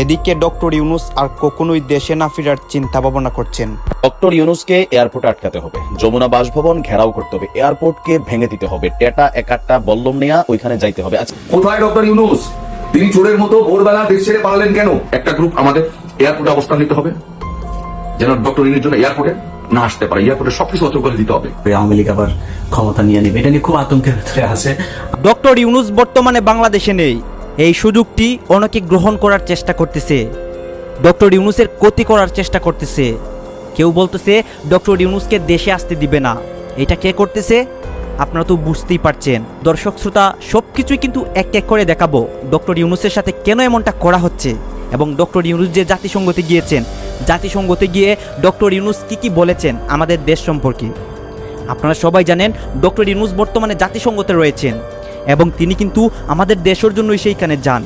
এদিকে ডক্টর ইউনুস আর কখনোই দেশে না ফেরার চিন্তা ভাবনা করছেন। ডক্টর ইউনুসকে এয়ারপোর্টে আটকাতে হবে। যমুনা বাসভবন ঘেরাও করতে হবে। এয়ারপোর্টকে ভেঙে দিতে হবে। টেটা একাট্টা বল্লম নেয়া ওইখানে যাইতে হবে। আচ্ছা কোথায় ডক্টর ইউনুস? তিনি চোরের মতো ভোরবেলা দেশ ছেড়ে পালালেন কেন? একটা গ্রুপ আমাদের এয়ারপোর্টে অবস্থান নিতে হবে। যেন ডক্টর ইউনুস জন্য এয়ারপোর্টে না আসতে পারে। এয়ারপোর্টে সবকিছু অচল করে দিতে হবে। আওয়ামী লীগ আবার ক্ষমতা নিয়ে নেবে। এটা নিয়ে খুব আতঙ্কের ভিতরে আছে। ডক্টর ইউনুস বর্তমানে বাংলাদেশে নেই। এই সুযোগটি অনেকে গ্রহণ করার চেষ্টা করতেছে। ডক্টর ইউনুসের ক্ষতি করার চেষ্টা করতেছে। কেউ বলতেছে, ডক্টর ইউনুসকে দেশে আসতে দিবে না। এটা কে করতেছে? আপনারা তো বুঝতেই পারছেন। দর্শক শ্রোতা সব কিছুই কিন্তু এক এক করে দেখাবো। ডক্টর ইউনুসের সাথে কেন এমনটা করা হচ্ছে? এবং ডক্টর ইউনুস যে জাতিসংঘতে গিয়েছেন, জাতিসংঘতে গিয়ে ডক্টর ইউনুস কি কি বলেছেন আমাদের দেশ সম্পর্কে? আপনারা সবাই জানেন, ডক্টর ইউনুস বর্তমানে জাতিসংঘতে রয়েছেন। এবং তিনি কিন্তু আমাদের দেশের জন্যই সেইখানে যান।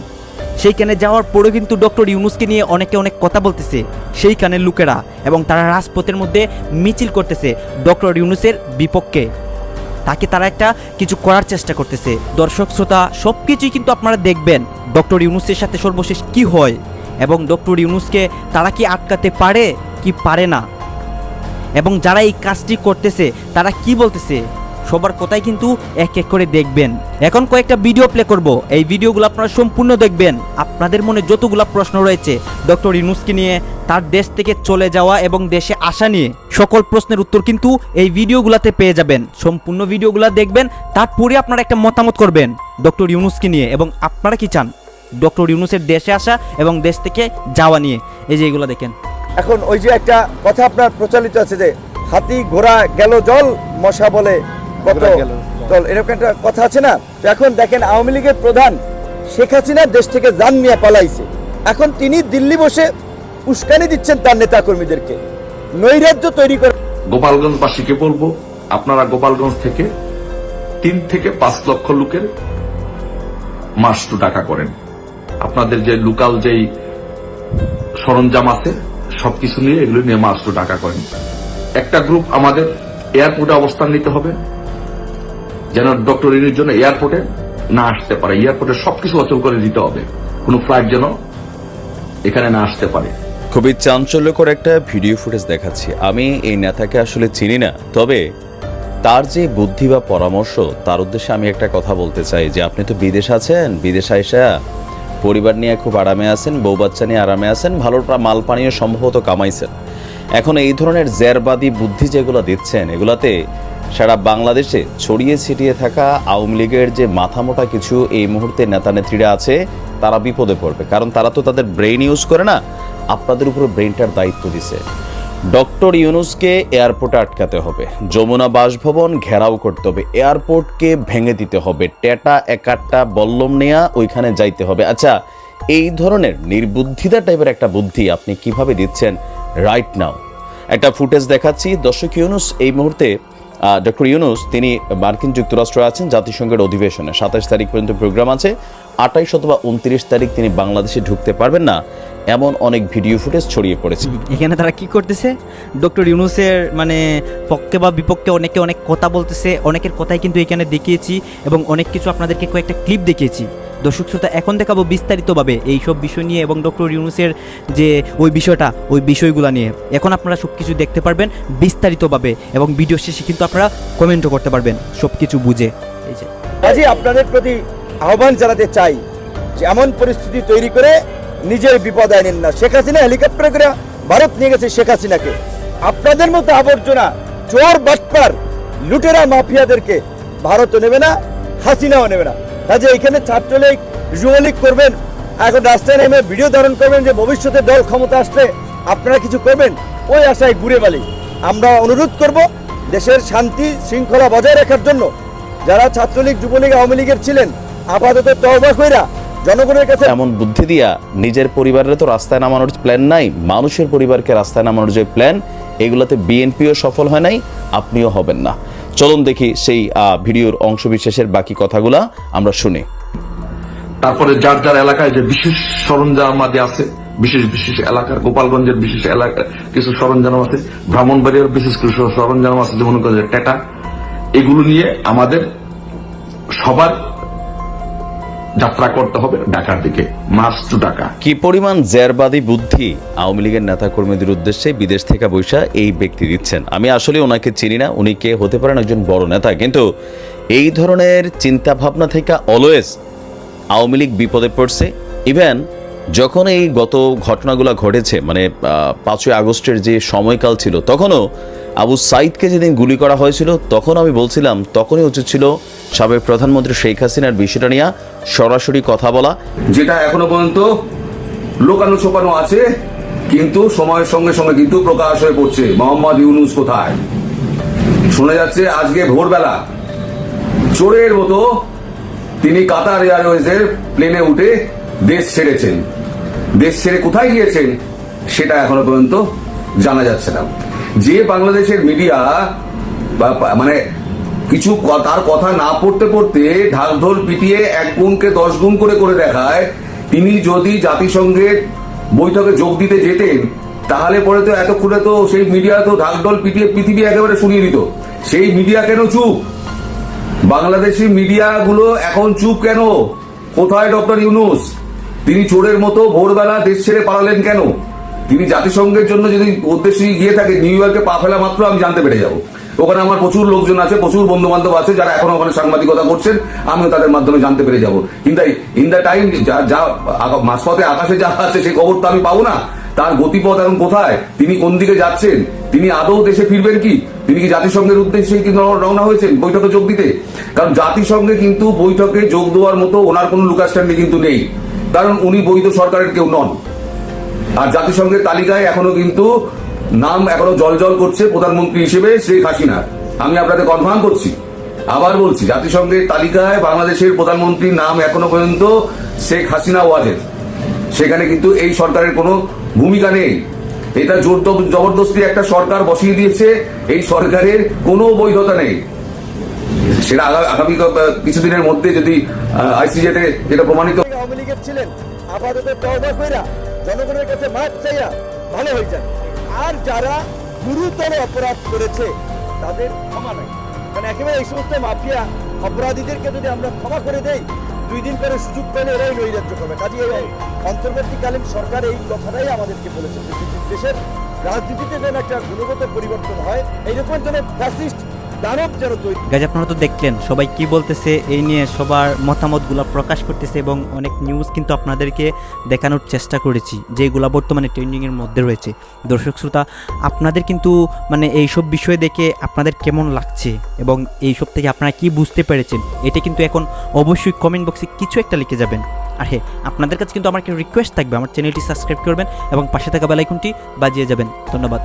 সেইখানে যাওয়ার পরেও কিন্তু ডক্টর ইউনুসকে নিয়ে অনেকে অনেক কথা বলতেছে সেইখানের লোকেরা এবং তারা রাজপথের মধ্যে মিছিল করতেছে ডক্টর ইউনুসের বিপক্ষে। তাকে তারা একটা কিছু করার চেষ্টা করতেছে। দর্শক, শ্রোতা সব কিছুই কিন্তু আপনারা দেখবেন ডক্টর ইউনুসের সাথে সর্বশেষ কি হয় এবং ডক্টর ইউনুসকে তারা কি আটকাতে পারে, কি পারে না। এবং যারা এই কাজটি করতেছে, তারা কি বলতেছে? সবার কথাই কিন্তু এক এক করে দেখবেন। এখন কয়েকটা ভিডিও প্লে করব। এই ভিডিওগুলো আপনারা সম্পূর্ণ দেখবেন। আপনাদের মনে যতগুলো প্রশ্ন রয়েছে, ডক্টর ইউনুসকে নিয়ে, তার দেশ থেকে চলে যাওয়া এবং দেশে আসা নিয়ে, সকল প্রশ্নের উত্তর কিন্তু এই ভিডিওগুলোতে পেয়ে যাবেন। সম্পূর্ণ ভিডিওগুলো দেখবেন, তারপরে আপনারা একটা মতামত করবেন ডক্টর ইউনুসকে নিয়ে। এবং আপনারা কি চান? ডক্টর ইউনুসের দেশে আসা এবং দেশ থেকে যাওয়া নিয়ে। এই যে এগুলো দেখেন। এখন ওই যে একটা কথা আপনার প্রচলিত আছে যে, হাতি ঘোড়া গেল জল, মশা বলে কত? জল এরকম একটা কথা আছে না? এখন দেখেন আওয়ামী লীগের প্রধান শেখ হাসিনা দেশ থেকে জান নিয়ে পালাইছে। এখন তিনি দিল্লি বসে উস্কানি দিচ্ছেন তার নেতা কর্মীদেরকে নৈরাজ্য তৈরি করে গোপালগঞ্জবাসীকে বলব আপনারা গোপালগঞ্জ থেকে তিন থেকে পাঁচ লক্ষ লোকের মাস টু টাকা করেন। আপনাদের যে লোকাল যেই সরঞ্জাম আছে সবকিছু নিয়ে এগুলো নিয়ে মাস টু টাকা করেন। একটা গ্রুপ আমাদের এয়ারপোর্টে অবস্থান নিতে হবে। যেন ডক্টর ইনির জন্য এয়ারপোর্টে না আসতে পারে। এয়ারপোর্টে সবকিছু অচল করে দিতে হবে। কোনো ফ্লাইট যেন এখানে না আসতে পারে। খুবই চাঞ্চল্যকর একটা ভিডিও ফুটেজ দেখাচ্ছি। আমি এই নেতাকে আসলে চিনি না। তবে তার যে বুদ্ধি বা পরামর্শ, তার উদ্দেশ্যে আমি একটা কথা বলতে চাই যে, আপনি তো বিদেশ আছেন, বিদেশ আইসা পরিবার নিয়ে খুব আরামে আছেন, বউ বাচ্চা নিয়ে আরামে আছেন, ভালো মাল পানীয় সম্ভবত কামাইছেন। এখন এই ধরনের জেরবাদী বুদ্ধি যেগুলো দিচ্ছেন, এগুলাতে সারা বাংলাদেশে ছড়িয়ে ছিটিয়ে থাকা আওয়ামী লীগের যে মাথামোটা কিছু এই মুহূর্তে নেতা নেত্রীরা আছে, তারা বিপদে পড়বে। কারণ তারা তো তাদের ব্রেইন ইউজ করে না, আপনাদের উপরে ব্রেইনটার দায়িত্ব দিছে। ডক্টর ইউনুসকে এয়ারপোর্টে আটকাতে হবে, যমুনা বাসভবন ঘেরাও করতে হবে, এয়ারপোর্টকে ভেঙে দিতে হবে, টেটা একাট্টা বল্লম নেয়া ওইখানে যাইতে হবে। আচ্ছা এই ধরনের নির্বুদ্ধিতা টাইপের একটা বুদ্ধি আপনি কীভাবে দিচ্ছেন রাইট নাও একটা ফুটেজ দেখাচ্ছি, দর্শক ইউনুস এই মুহূর্তে ডক্টর ইউনুস, তিনি মার্কিন যুক্তরাষ্ট্রে আছেন, জাতিসংঘের অধিবেশনে। সাতাশ তারিখ পর্যন্ত প্রোগ্রাম আছে। আঠাইশ অথবা উনত্রিশ তারিখ তিনি বাংলাদেশে ঢুকতে পারবেন না। এমন অনেক ভিডিও ফুটেজ ছড়িয়ে পড়েছে। এখানে তারা কি করতেছে? ডক্টর ইউনুসের মানে পক্ষে বা বিপক্ষে অনেকে অনেক কথা বলতেছে। অনেকের কথাই কিন্তু এখানে দেখিয়েছি এবং অনেক কিছু আপনাদেরকে কয়েকটা ক্লিপ দেখিয়েছি। দর্শক শ্রোতা, এখন দেখাবো বিস্তারিতভাবে এই সব বিষয় নিয়ে এবং ডক্টর ইউনুসের যে ওই বিষয়টা, ওই বিষয়গুলো নিয়ে। এখন আপনারা সব কিছু দেখতে পারবেন বিস্তারিতভাবে এবং ভিডিও শেষে কিন্তু আপনারা কমেন্টও করতে পারবেন সব কিছু বুঝে। এই যে। আজই আপনাদের প্রতি আহ্বান জানাতে চাই যে এমন পরিস্থিতি তৈরি করে নিজের বিপদ আনেন না। শেখ হাসিনা হেলিকপ্টারে করে ভারত নিয়ে গেছে শেখ হাসিনাকে। আপনাদের মতো আবর্জনা চোর বাটপার লুটেরা মাফিয়াদেরকে ভারতও নেবে না, হাসিনাও নেবে না। কাজে এখানে ছাত্রলীগ যুবলীগ করবেন। এখন রাস্তায় নেমে ভিডিও ধারণ করবেন যে ভবিষ্যতে দল ক্ষমতা আসলে আপনারা কিছু করবেন। ওই আশায় ঘুরে বালি। আমরা অনুরোধ করব দেশের শান্তি শৃঙ্খলা বজায় রাখার জন্য। যারা ছাত্রলীগ, যুবলীগ, আওয়ামী লীগের ছিলেন, আপাতত তহবা কইরা জনগণের কাছে এমন বুদ্ধি দিয়া নিজের পরিবারের তো রাস্তায় নামানোর প্ল্যান নাই, মানুষের পরিবারকে রাস্তায় নামানোর যে প্ল্যান এগুলোতে বিএনপিও সফল হয় নাই, আপনিও হবেন না। চলুন দেখি সেই ভিডিওর অংশবিশেষের বাকি কথাগুলা আমরা শুনি। তারপরে যার যার এলাকায় যে বিশেষ সরঞ্জাম আদি আছে, বিশেষ বিশেষ এলাকা, গোপালগঞ্জের বিশেষ এলাকা, কিছু সরঞ্জাম আছে, ব্রাহ্মণবাড়িয়ার বিশেষ কিছু সরঞ্জাম আছে, যেমন টেটা। এগুলো নিয়ে আমাদের সবার যাত্রা করতে হবে ঢাকার দিকে। মার্চ টু ঢাকা কি পরিমাণ জেরবাদী বুদ্ধি আওয়ামী লীগের নেতা কর্মীদের উদ্দেশ্যে বিদেশ থেকে বৈশা এই ব্যক্তি দিচ্ছেন? আমি আসলে ওনাকে চিনি না, উনি কে হতে পারেন একজন বড় নেতা, কিন্তু এই ধরনের চিন্তা ভাবনা থেকে অলওয়েজ আওয়ামী লীগ বিপদে পড়ছে। ইভেন যখন এই গত ঘটনাগুলো ঘটেছে মানে পাঁচই আগস্টের যে সময়কাল ছিল, তখনও আবু সাইদকে যেদিন গুলি করা হয়েছিল, তখন আমি বলছিলাম, তখনই উচিত ছিল সাবেক প্রধানমন্ত্রী শেখ হাসিনার বিষয়টা নিয়ে সরাসরি কথা বলা। যেটা এখনও পর্যন্ত লোকানো ছোপানো আছে, কিন্তু সময়ের সঙ্গে সঙ্গে কিন্তু প্রকাশ হয়ে পড়ছে। মোহাম্মদ ইউনুস কোথায়? শোনা যাচ্ছে আজকে ভোরবেলা চোরের মতো তিনি কাতার এয়ারওয়েজের প্লেনে উঠে দেশ ছেড়েছেন। দেশ ছেড়ে কোথায় গিয়েছেন সেটা এখনও পর্যন্ত জানা যাচ্ছে না। যে বাংলাদেশের মিডিয়া মানে কিছু তার কথা না পড়তে পড়তে ঢাকঢোল পিটিয়ে এক গুণকে দশ গুণ করে করে দেখায়, তিনি যদি জাতিসংঘের বৈঠকে যোগ দিতে যেতেন, তাহলে পরে তো এতক্ষণে তো সেই মিডিয়া তো ঢাকঢোল পিটিয়ে পৃথিবী একেবারে শুনিয়ে দিত। সেই মিডিয়া কেন চুপ? বাংলাদেশি মিডিয়াগুলো এখন চুপ কেন? কোথায় ডক্টর ইউনুস? তিনি চোরের মতো ভোরবেলা দেশ ছেড়ে পালালেন কেন? তিনি জাতিসংঘের জন্য যদি উদ্দেশ্যে গিয়ে থাকে, নিউ ইয়র্কে পা ফেলা মাত্র আমি জানতে পেরে যাব। ওখানে আমার প্রচুর লোকজন আছে, প্রচুর বন্ধু বান্ধব আছে যারা এখন ওখানে সাংবাদিকতা করছেন, আমিও তাদের মাধ্যমে জানতে পেরে যাব। কিন্তু ইন দ্য টাইম যা যা মাঝপথে আকাশে যা আছে সেই খবর তো আমি পাবো না। তার গতিপথ এখন কোথায়? তিনি কোন দিকে যাচ্ছেন? তিনি আদৌ দেশে ফিরবেন কি? তিনি কি জাতিসংঘের উদ্দেশ্যে কি রওনা- রওনা হয়েছেন? বৈঠকে যোগ দিতে? কারণ জাতিসংঘে কিন্তু বৈঠকে যোগ দেওয়ার মতো ওনার কোনো লুকাস্ট্যান্ডি কিন্তু নেই। কারণ উনি বৈধ সরকারের কেউ নন। আর জাতিসংঘের তালিকায় এখনও কিন্তু নাম এখনও জল জল করছে প্রধানমন্ত্রী হিসেবে শেখ হাসিনার আমি আপনাদের কনফার্ম করছি। আবার বলছি, জাতিসংঘের তালিকায় বাংলাদেশের প্রধানমন্ত্রীর নাম এখনও পর্যন্ত শেখ হাসিনা ওয়াজেদ। সেখানে কিন্তু এই সরকারের কোনো ভূমিকা নেই। এটা জোর জবরদস্তি একটা সরকার বসিয়ে দিয়েছে, এই সরকারের কোনো বৈধতা নেই। সেটা আগা- আগামী কিছুদিনের মধ্যে যদি আইসিজেতে যেটা প্রমাণিত আওয়ামী লীগের ছিলেন। আপাতত জনগণের কাছে মাপ চাইয়া ভালো হয়ে যান। আর যারা গুরুতর অপরাধ করেছে, তাদের ক্ষমা নাই কারণ একেবারে এই সমস্ত মাফিয়া অপরাধীদেরকে যদি আমরা ক্ষমা করে দেই, দুই দিন পরে সুযোগ পেলে এরাই নৈরাজ্য করবে। কাজে এই অন্তর্বর্তীকালীন সরকার এই কথাটাই আমাদেরকে বলেছে। দেশের রাজনীতিতে যেন একটা গুণগত পরিবর্তন হয়, এইরকম যেন ফ্যাসিস্ট গাছ আপনারা তো দেখলেন, সবাই কি বলতেছে এই নিয়ে সবার মতামতগুলো প্রকাশ করতেছে এবং অনেক নিউজ কিন্তু আপনাদেরকে দেখানোর চেষ্টা করেছি, যেগুলো বর্তমানে ট্রেন্ডিংয়ের মধ্যে রয়েছে। দর্শক শ্রোতা, আপনাদের কিন্তু মানে এইসব বিষয় দেখে আপনাদের কেমন লাগছে এবং এইসব থেকে আপনারা কি বুঝতে পেরেছেন, এটা কিন্তু এখন অবশ্যই কমেন্ট বক্সে কিছু একটা লিখে যাবেন। আর হ্যাঁ আপনাদের কাছে কিন্তু আমার একটা রিকোয়েস্ট থাকবে, আমার চ্যানেলটি সাবস্ক্রাইব করবেন এবং পাশে থাকা বেলাইকনটি বাজিয়ে যাবেন। ধন্যবাদ।